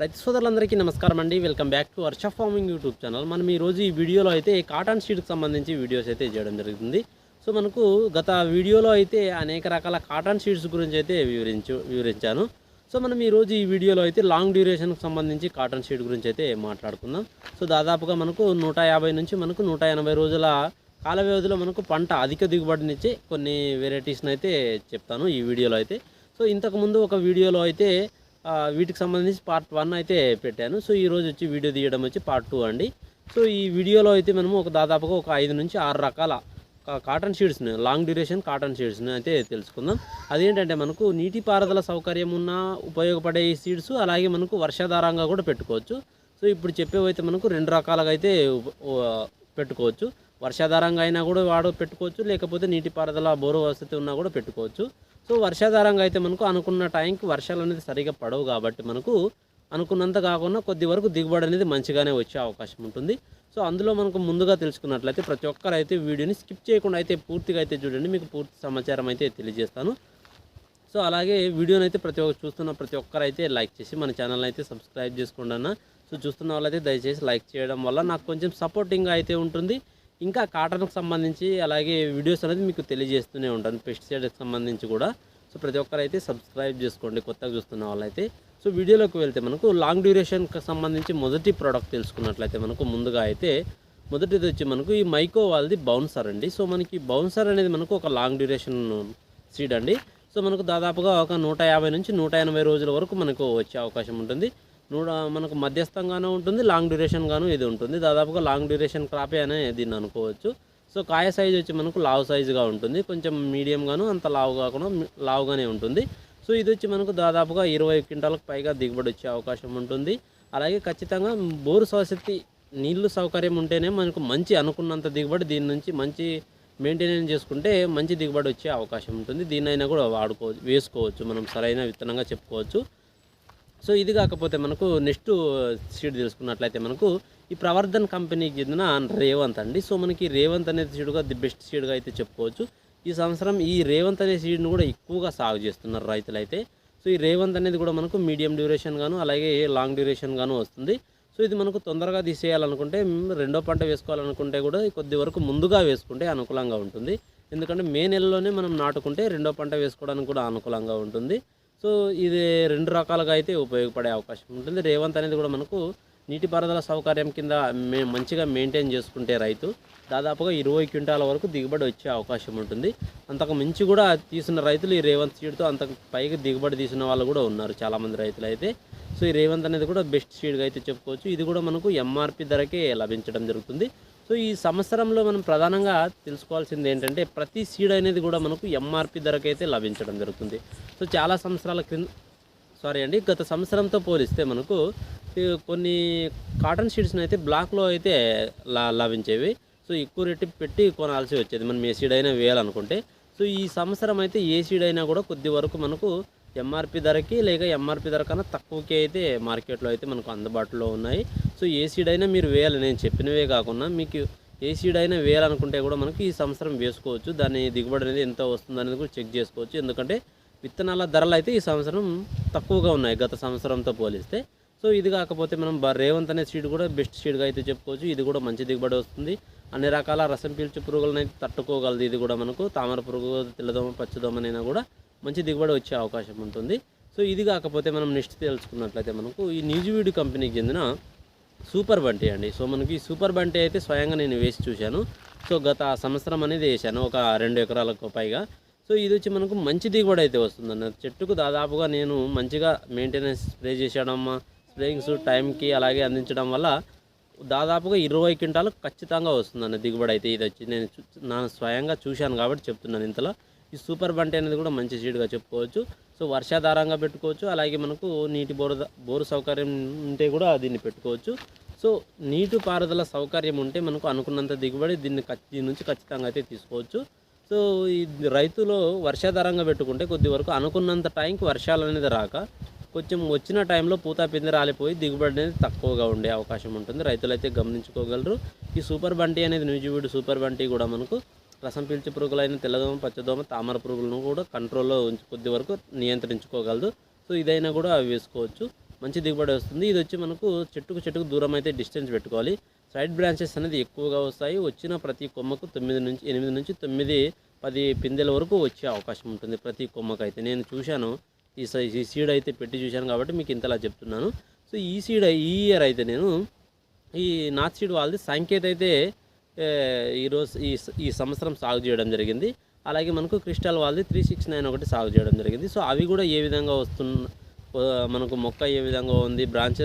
రైతు సోదరులందరికీ నమస్కారం అండి. Welcome back to Varsha farming YouTube channel. మనం ఈరోజు ఈ వీడియోలో అయితే కాటన్ షీట్కి సంబంధించి వీడియోస్ అయితే చేయడం జరుగుతుంది. సో మనకు గత వీడియోలో అయితే అనేక రకాల కాటన్ షీట్స్ గురించి అయితే వివరించు వివరించాను. సో మనం ఈరోజు ఈ వీడియోలో అయితే లాంగ్ డ్యూరేషన్కి సంబంధించి కాటన్ షీట్ గురించి అయితే మాట్లాడుకుందాం. సో దాదాపుగా మనకు నూట యాభై నుంచి మనకు నూట ఎనభై రోజుల కాల వ్యవధిలో మనకు పంట అధిక దిగుబడినిచ్చే కొన్ని వెరైటీస్ని అయితే చెప్తాను ఈ వీడియోలో అయితే. సో ఇంతకుముందు ఒక వీడియోలో అయితే వీటికి సంబంధించి పార్ట్ వన్ అయితే పెట్టాను. సో ఈరోజు వచ్చి వీడియో తీయడం వచ్చి పార్ట్ టూ అండి. సో ఈ వీడియోలో అయితే మనము ఒక దాదాపుగా ఒక ఐదు నుంచి ఆరు రకాల కాటన్ షీడ్స్ని లాంగ్ డ్యూరేషన్ కాటన్ షీడ్స్ని అయితే తెలుసుకుందాం. అదేంటంటే మనకు నీటిపారుదల సౌకర్యం ఉన్న ఉపయోగపడే సీడ్స్ అలాగే మనకు వర్షాధారంగా కూడా పెట్టుకోవచ్చు. సో ఇప్పుడు చెప్పేవైతే మనకు రెండు రకాలుగా అయితే పెట్టుకోవచ్చు. వర్షాధారంగా అయినా కూడా వాడు పెట్టుకోవచ్చు. లేకపోతే నీటిపారుదల బోరు వసతి ఉన్నా కూడా పెట్టుకోవచ్చు. సో వర్షాధారంగా అయితే మనకు అనుకున్న టైంకి వర్షాలు అనేది సరిగా పడవు కాబట్టి మనకు అనుకున్నంత కాకుండా కొద్ది వరకు దిగుబడి అనేది మంచిగానే వచ్చే అవకాశం ఉంటుంది. సో అందులో మనకు ముందుగా తెలుసుకున్నట్లయితే ప్రతి ఒక్కరు అయితే వీడియోని స్కిప్ చేయకుండా అయితే పూర్తిగా అయితే చూడండి. మీకు పూర్తి సమాచారం అయితే తెలియజేస్తాను. సో అలాగే వీడియోని అయితే ప్రతి ఒక్క చూస్తున్న ప్రతి ఒక్కరు అయితే లైక్ చేసి మన ఛానల్ అయితే సబ్స్క్రైబ్ చేసుకోండి అన్న. సో చూస్తున్న వాళ్ళైతే దయచేసి లైక్ చేయడం వల్ల నాకు కొంచెం సపోర్టింగ్గా అయితే ఉంటుంది. ఇంకా కాటన్కి సంబంధించి అలాగే వీడియోస్ అనేది మీకు తెలియజేస్తూనే ఉంటాను. పెస్టిసైడ్కి సంబంధించి కూడా. సో ప్రతి ఒక్కరైతే సబ్స్క్రైబ్ చేసుకోండి. కొత్తగా చూస్తున్న వాళ్ళైతే. సో వీడియోలోకి వెళ్తే మనకు లాంగ్ డ్యూరేషన్కి సంబంధించి మొదటి ప్రోడక్ట్ తెలుసుకున్నట్లయితే మనకు ముందుగా అయితే మొదటిది వచ్చి మనకు ఈ మైకో వాళ్ళది బౌన్సర్ అండి. సో మనకి బౌన్సర్ అనేది మనకు ఒక లాంగ్ డ్యూరేషన్ సీడ్ అండి. సో మనకు దాదాపుగా ఒక నూట యాభై నుంచి నూట ఎనభై రోజుల వరకు మనకు వచ్చే అవకాశం ఉంటుంది. నూట మనకు మధ్యస్థంగానూ ఉంటుంది లాంగ్ డ్యూరేషన్గాను ఇది ఉంటుంది. దాదాపుగా లాంగ్ డ్యూరేషన్ క్రాపే అనే దీన్ని అనుకోవచ్చు. సో కాయ సైజ్ వచ్చి మనకు లావు సైజుగా ఉంటుంది. కొంచెం మీడియంగాను అంత లావు కాకుండా లావుగానే ఉంటుంది. సో ఇది వచ్చి మనకు దాదాపుగా ఇరవై క్వింటాలకు పైగా దిగుబడి వచ్చే అవకాశం ఉంటుంది. అలాగే ఖచ్చితంగా బోరు సవశక్తి నీళ్ళు సౌకర్యం ఉంటేనే మనకు మంచి అనుకున్నంత దిగుబడి దీని నుంచి మంచి మెయింటెనెన్స్ చేసుకుంటే మంచి దిగుబడి వచ్చే అవకాశం ఉంటుంది. దీన్నైనా కూడా వాడుకోవచ్చు వేసుకోవచ్చు. మనం సరైన విత్తనంగా చెప్పుకోవచ్చు. సో ఇది కాకపోతే మనకు నెక్స్ట్ సీడ్ తెలుసుకున్నట్లయితే మనకు ఈ ప్రవర్ధన్ కంపెనీకి చెందిన రేవంత్ అండి. సో మనకి రేవంత్ అనేది సీడ్గా ది బెస్ట్ సీడ్గా అయితే చెప్పుకోవచ్చు. ఈ సంవత్సరం ఈ రేవంత్ అనే సీడ్ను కూడా ఎక్కువగా సాగు చేస్తున్నారు రైతులైతే. సో ఈ రేవంత్ అనేది కూడా మనకు మీడియం డ్యూరేషన్ గాను అలాగే లాంగ్ డ్యూరేషన్ గాను వస్తుంది. సో ఇది మనకు తొందరగా తీసేయాలనుకుంటే రెండో పంట వేసుకోవాలనుకుంటే కూడా కొద్ది వరకు ముందుగా వేసుకుంటే అనుకూలంగా ఉంటుంది. ఎందుకంటే మే నెలలోనే మనం నాటుకుంటే రెండో పంట వేసుకోవడానికి కూడా అనుకూలంగా ఉంటుంది. సో ఇది రెండు రకాలుగా అయితే ఉపయోగపడే అవకాశం ఉంటుంది. రేవంత్ అనేది కూడా మనకు నీటిపారుదల సౌకర్యం కింద మే మంచిగా మెయింటైన్ చేసుకుంటే రైతు దాదాపుగా ఇరవై క్వింటాల వరకు దిగుబడి వచ్చే అవకాశం ఉంటుంది. అంతకు మించి కూడా తీసిన రైతులు ఈ రేవంత్ సీడ్తో అంతకు పైగా దిగుబడి తీసిన వాళ్ళు కూడా ఉన్నారు చాలామంది రైతులు అయితే. సో ఈ రేవంత్ అనేది కూడా బెస్ట్ సీడ్గా అయితే చెప్పుకోవచ్చు. ఇది కూడా మనకు ఎంఆర్పి ధరకే లభించడం జరుగుతుంది. సో ఈ సంవత్సరంలో మనం ప్రధానంగా తెలుసుకోవాల్సింది ఏంటంటే ప్రతి సీడ్ అనేది కూడా మనకు ఎంఆర్పి ధరకైతే లభించడం జరుగుతుంది. సో చాలా సంవత్సరాల క్రింద సారీ అండి గత సంవత్సరంతో పోలిస్తే మనకు కొన్ని కాటన్ షీడ్స్ని అయితే బ్లాక్లో అయితే లా లభించేవి. సో ఎక్కువ రేటు పెట్టి కొనాల్సి వచ్చేది. మనం ఏ సీడ్ అయినా వేయాలనుకుంటే. సో ఈ సంవత్సరం అయితే ఏ సీడ్ అయినా కూడా కొద్ది వరకు మనకు ఎంఆర్పి ధరకి లేక ఎంఆర్పి ధర కన్నా తక్కువకి అయితే మార్కెట్లో అయితే మనకు అందుబాటులో ఉన్నాయి. సో ఏ సీడ్ అయినా మీరు వేయాలి. నేను చెప్పినవే కాకుండా మీకు ఏ సీడ్ అయినా వేయాలనుకుంటే కూడా మనకి ఈ సంవత్సరం వేసుకోవచ్చు. దాని దిగుబడి అనేది ఎంత వస్తుంది అనేది కూడా చెక్ చేసుకోవచ్చు. ఎందుకంటే విత్తనాల ధరలు అయితే ఈ సంవత్సరం తక్కువగా ఉన్నాయి. గత సంవత్సరంతో పోలిస్తే. సో ఇది కాకపోతే మనం రేవంత్ అనే సీడ్ కూడా బెస్ట్ సీడ్గా అయితే చెప్పుకోవచ్చు. ఇది కూడా మంచి దిగుబడి వస్తుంది. అన్ని రకాల రసం పీల్చు పురుగులను అయితే తట్టుకోగలదు. ఇది కూడా మనకు తామర పురుగు తెల్లదోమ పచ్చదోమనైనా కూడా మంచి దిగుబడి వచ్చే అవకాశం ఉంటుంది. సో ఇది కాకపోతే మనం నెక్స్ట్ తెలుసుకున్నట్లయితే మనకు ఈ న్యూజివీడ్ కంపెనీకి చెందిన సూపర్ బంటి అండి. సో మనకి సూపర్ బంటి అయితే స్వయంగా నేను వేసి చూశాను. సో గత సంవత్సరం అనేది వేసాను ఒక రెండు ఎకరాలకు పైగా. సో ఇది వచ్చి మనకు మంచి దిగుబడి అయితే వస్తుందన్న చెట్టుకు దాదాపుగా నేను మంచిగా మెయింటెనెన్స్ స్ప్రే చేసేయడం స్ప్రేయింగ్స్ టైంకి అలాగే అందించడం వల్ల దాదాపుగా ఇరవై క్వింటాలు ఖచ్చితంగా వస్తుందన్న దిగుబడి అయితే. ఇది వచ్చి నేను నా స్వయంగా చూశాను కాబట్టి చెప్తున్నాను ఇంతలో. ఈ సూపర్ బంటి అనేది కూడా మంచి సీడ్గా చెప్పుకోవచ్చు. సో వర్షాధారంగా పెట్టుకోవచ్చు. అలాగే మనకు నీటి బోరు బోరు సౌకర్యం ఉంటే కూడా దీన్ని పెట్టుకోవచ్చు. సో నీటి పారుదల సౌకర్యం ఉంటే మనకు అనుకున్నంత దిగుబడి దీన్ని దీని నుంచి ఖచ్చితంగా అయితే తీసుకోవచ్చు. సో ఈ రైతులు వర్షాధారంగా పెట్టుకుంటే కొద్ది వరకు అనుకున్నంత టైంకి వర్షాలు అనేది రాక కొంచెం వచ్చిన టైంలో పూత పిండి రాలిపోయి దిగుబడి అనేది తక్కువగా ఉండే అవకాశం ఉంటుంది. రైతులు అయితే గమనించుకోగలరు. ఈ సూపర్ బంటి అనేది న్యూజివీడ్ సూపర్ బంటి కూడా మనకు రసం పీల్చి పురుగులైన తెల్లదోమ పచ్చదోమ తామర పురుగులను కూడా కంట్రోల్లో ఉంచి కొద్ది వరకు నియంత్రించుకోగలదు. సో ఇదైనా కూడా అవి వేసుకోవచ్చు. మంచి దిగుబడి వస్తుంది. ఇది వచ్చి మనకు చెట్టుకు చెట్టుకు దూరం అయితే డిస్టెన్స్ పెట్టుకోవాలి. సైడ్ బ్రాంచెస్ అనేది ఎక్కువగా వస్తాయి. వచ్చిన ప్రతి కొమ్మకు తొమ్మిది నుంచి ఎనిమిది నుంచి తొమ్మిది పది పిందెల వరకు వచ్చే అవకాశం ఉంటుంది ప్రతి కొమ్మకు అయితే. నేను చూశాను. ఈ ఈ సీడ్ అయితే పెట్టి చూశాను కాబట్టి మీకు ఇంతలా చెప్తున్నాను. సో ఈ సీడ్ ఈ ఇయర్ అయితే నేను ఈ నార్త్ సీడ్ వాళ్ళది సాంకేత అయితే ఈరోజు ఈ ఈ సంవత్సరం సాగు చేయడం జరిగింది. అలాగే మనకు క్రిస్టల్ వాళ్ళది త్రీ సిక్స్ నైన్ ఒకటి సాగు చేయడం జరిగింది. సో అవి కూడా ఏ విధంగా వస్తున్న మనకు మొక్క ఏ విధంగా ఉంది బ్రాంచ్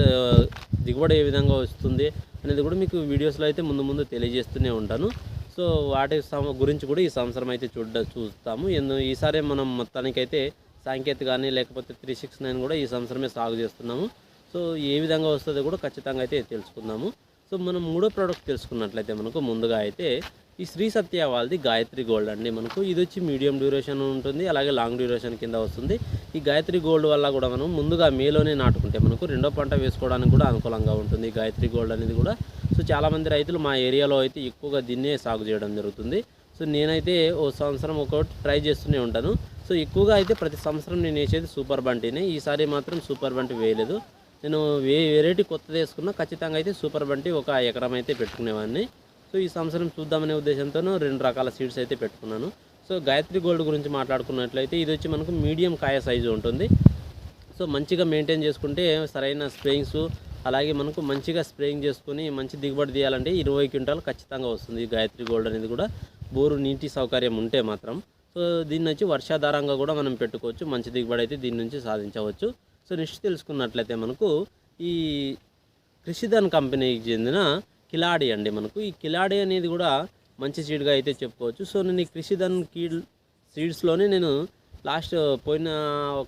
దిగుబడి ఏ విధంగా వస్తుంది అనేది కూడా మీకు వీడియోస్లో అయితే ముందు ముందు తెలియజేస్తూనే ఉంటాను. సో వాటి గురించి కూడా ఈ సంవత్సరం అయితే చూడ చూస్తాము. ఎందు ఈసారి మనం మొత్తానికైతే సాంకేత్ కానీ లేకపోతే త్రీ సిక్స్ నైన్ కూడా ఈ సంవత్సరమే సాగు చేస్తున్నాము. సో ఏ విధంగా వస్తుందో కూడా ఖచ్చితంగా అయితే తెలుసుకుందాము. సో మనం మూడో ప్రోడక్ట్ తెలుసుకున్నట్లయితే మనకు ముందుగా అయితే ఈ శ్రీ సత్య వాళ్ళది గాయత్రి గోల్డ్ అండి మనకు. ఇది వచ్చి మీడియం డ్యూరేషన్ ఉంటుంది అలాగే లాంగ్ డ్యూరేషన్ కింద వస్తుంది. ఈ గాయత్రి గోల్డ్ వల్ల కూడా మనం ముందుగా మేలోనే నాటుకుంటే మనకు రెండో పంట వేసుకోవడానికి కూడా అనుకూలంగా ఉంటుంది గాయత్రి గోల్డ్ అనేది కూడా. సో చాలామంది రైతులు మా ఏరియాలో అయితే ఎక్కువగా దీన్నే సాగు చేయడం జరుగుతుంది. సో నేనైతే ఓ సంవత్సరం ఒకటి ట్రై చేస్తూనే ఉంటాను. సో ఎక్కువగా అయితే ప్రతి సంవత్సరం నేను వేసేది సూపర్ బంటినే. ఈసారి మాత్రం సూపర్ బంటి వేయలేదు. నేను వే వెరైటీ కొత్తది వేసుకున్నా ఖచ్చితంగా అయితే సూపర్ బంటి ఒక ఎకరం అయితే పెట్టుకునేవాడిని. సో ఈ సంవత్సరం చూద్దామనే ఉద్దేశంతో రెండు రకాల సీడ్స్ అయితే పెట్టుకున్నాను. సో గాయత్రి గోల్డ్ గురించి మాట్లాడుకున్నట్లయితే ఇది వచ్చి మనకు మీడియం కాయ సైజు ఉంటుంది. సో మంచిగా మెయింటైన్ చేసుకుంటే సరైన స్ప్రేయింగ్స్ అలాగే మనకు మంచిగా స్ప్రేయింగ్ చేసుకొని మంచి దిగుబడి తీయాలంటే ఇరవై క్వింటాలు ఖచ్చితంగా వస్తుంది ఈ గాయత్రి గోల్డ్ అనేది కూడా. బోరు నీటి సౌకర్యం ఉంటే మాత్రం. సో దీన్ని వచ్చి వర్షాధారంగా కూడా మనం పెట్టుకోవచ్చు. మంచి దిగుబడి అయితే దీని నుంచి సాధించవచ్చు. సో నెక్స్ట్ తెలుసుకున్నట్లయితే మనకు ఈ కృషిధన్ కంపెనీకి చెందిన కిలాడి అండి మనకు. ఈ కిలాడి అనేది కూడా మంచి సీడ్గా అయితే చెప్పుకోవచ్చు. సో నేను ఈ కృషిధన్ కీడ్ సీడ్స్లోనే నేను లాస్ట్ పోయిన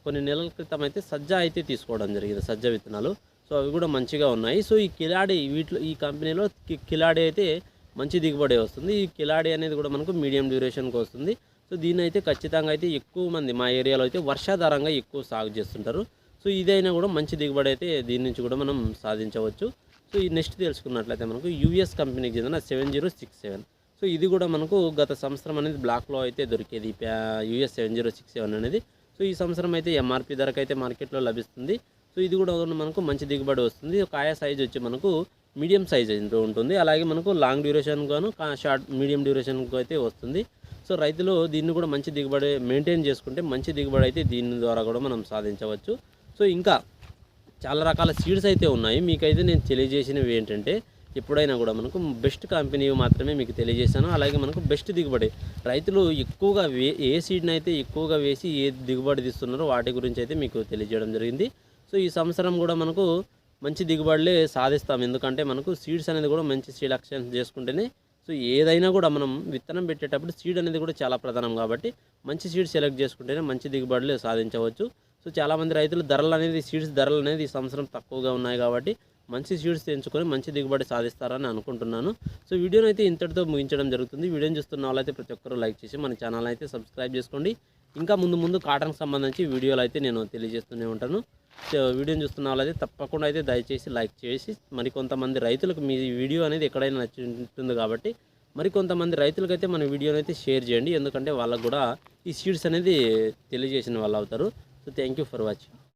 కొన్ని నెలల క్రితం అయితే సజ్జ అయితే తీసుకోవడం జరిగింది సజ్జ విత్తనాలు. సో అవి కూడా మంచిగా ఉన్నాయి. సో ఈ కిలాడి వీటిలో ఈ కంపెనీలో కి- కిలాడి అయితే మంచి దిగుబడి వస్తుంది. ఈ కిలాడి అనేది కూడా మనకు మీడియం డ్యూరేషన్కి వస్తుంది. సో దీని అయితే ఖచ్చితంగా అయితే ఎక్కువ మంది మా ఏరియాలో అయితే వర్షాధారంగా ఎక్కువ సాగు చేస్తుంటారు. సో ఇదైనా కూడా మంచి దిగుబడి అయితే దీని నుంచి కూడా మనం సాధించవచ్చు. సో ఈ నెక్స్ట్ తెలుసుకున్నట్లయితే మనకు యూఎస్ కంపెనీకి చెందిన seven zero six seven. So ఇది కూడా మనకు గత సంవత్సరం అనేది బ్లాక్లో అయితే దొరికేది. US seven zero six seven అనేది. సో ఈ సంవత్సరం అయితే ఎంఆర్పి ధరకు అయితే మార్కెట్లో లభిస్తుంది. సో ఇది కూడా మనకు మంచి దిగుబడి వస్తుంది. కాయ సైజ్ వచ్చి మనకు మీడియం సైజ్ ఉంటుంది. అలాగే మనకు లాంగ్ డ్యూరేషన్ గాను షార్ట్ మీడియం డ్యూరేషన్కి అయితే వస్తుంది. సో రైతులు దీన్ని కూడా మంచి దిగుబడి మెయింటైన్ చేసుకుంటే మంచి దిగుబడి అయితే దీని ద్వారా కూడా మనం సాధించవచ్చు. సో ఇంకా చాలా రకాల సీడ్స్ అయితే ఉన్నాయి. మీకైతే నేను తెలియజేసినవి ఏంటంటే ఎప్పుడైనా కూడా మనకు బెస్ట్ కంపెనీ మాత్రమే మీకు తెలియజేశాను. అలాగే మనకు బెస్ట్ దిగుబడి. రైతులు ఎక్కువగా వే ఏ సీడ్ని అయితే ఎక్కువగా వేసి ఏ దిగుబడి తీస్తున్నారో వాటి గురించి అయితే మీకు తెలియజేయడం జరిగింది. సో ఈ సంవత్సరం కూడా మనకు మంచి దిగుబడులే సాధిస్తాం. ఎందుకంటే మనకు సీడ్స్ అనేది కూడా మంచి సెలక్షన్ చేసుకుంటేనే సో ఏదైనా కూడా మనం విత్తనం పెట్టేటప్పుడు సీడ్ అనేది కూడా చాలా ప్రధానం. కాబట్టి మంచి సీడ్ సెలెక్ట్ చేసుకుంటేనే మంచి దిగుబడులు సాధించవచ్చు. సో చాలామంది రైతులు ధరలు అనేది సీడ్స్ ధరలు అనేది ఈ సంవత్సరం తక్కువగా ఉన్నాయి కాబట్టి మంచి సీడ్స్ ఎంచుకొని మంచి దిగుబడి సాధిస్తారని అనుకుంటున్నాను. సో వీడియోని అయితే ఇంతటితో ముగించడం జరుగుతుంది. వీడియోని చూస్తున్న వాళ్ళైతే ప్రతి ఒక్కరూ లైక్ చేసి మన ఛానల్ అయితే సబ్స్క్రైబ్ చేసుకోండి. ఇంకా ముందు ముందు కాటన్కి సంబంధించి వీడియోలు అయితే నేను తెలియజేస్తూనే ఉంటాను. సో వీడియోని చూస్తున్న వాళ్ళైతే తప్పకుండా అయితే దయచేసి లైక్ చేసి మరి కొంతమంది రైతులకు మీ వీడియో అనేది ఎక్కడైనా నచ్చి ఉంటుంది కాబట్టి మరి కొంతమంది రైతులకైతే మన వీడియోని అయితే షేర్ చేయండి. ఎందుకంటే వాళ్ళకు కూడా ఈ సీడ్స్ అనేది తెలియజేసిన వాళ్ళు అవుతారు. तो थैंक यू फॉर वाचिंग